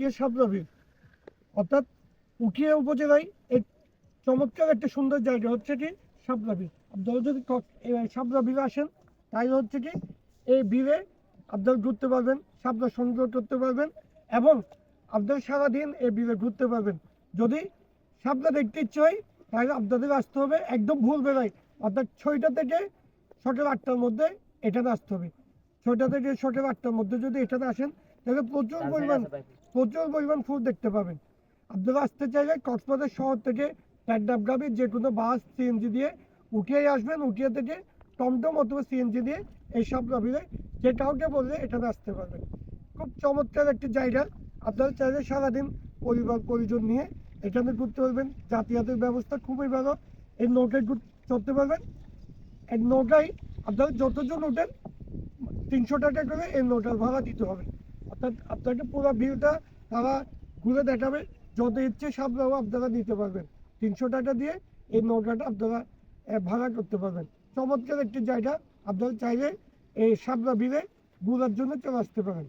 উকিয়ে সাবরাবির অর্থাৎ উকিয়ে উপজেলায় এই চমৎকার একটা সুন্দর জায়গা হচ্ছে কি সাবরাবি আপনারা যদি সাবরাবির আসেন তাহলে হচ্ছে কি এই বীরে আপনারা ঘুরতে পারবেন, সাবরা সংগ্রহ করতে পারবেন এবং আপনারা সারাদিন এই বীরে ঘুরতে পারবেন। যদি সাবরা দেখতে ইচ্ছে হয় তাহলে আপনাদের আসতে হবে একদম ভুল বেলায় অর্থাৎ ছয়টা থেকে সকাল আটটার মধ্যে এখানে আসতে হবে। ছয়টা থেকে সকাল আটটার মধ্যে যদি এখানে আসেন তাহলে প্রচুর পরিমাণ প্রচুর পরিমাণ ফুল দেখতে পাবেন। আপনারা আসতে চাইলে কক্সবাজার শহর থেকে প্যান্ডাপগামী যে কোনো বাস সিএনজি দিয়ে উঠিয়ে আসবেন। উঠিয়ে থেকে টমটম অথবা সিএনজি দিয়ে এই সব রবিরে যে কাউকে বললে এখানে আসতে পারবেন। খুব চমৎকার একটি জায়গা। আপনারা চাইলে সারাদিন পরিবার পরিজন নিয়ে এখানে ঘুরতে পারবেন। যাতায়াতের ব্যবস্থা খুবই ভালো। এই নৌকায় ঘুর- চড়তে পারবেন। এই নৌকায় আপনারা যতজন ওঠেন তিনশো টাকা করে এই নৌকার ভাড়া দিতে হবে। অর্থাৎ আপনাকে পুরো ভিউটা তারা ঘুরে দেখাবে। যত ইচ্ছে সামনেও আপনারা নিতে পারবেন। তিনশো টাকা দিয়ে এই নৌকাটা আপনারা ভাড়া করতে পারবেন। চমৎকার একটি জায়গা। আপনারা চাইলে এই সাবরা ভিড়ে ঘুরার জন্য চলে আসতে পারেন।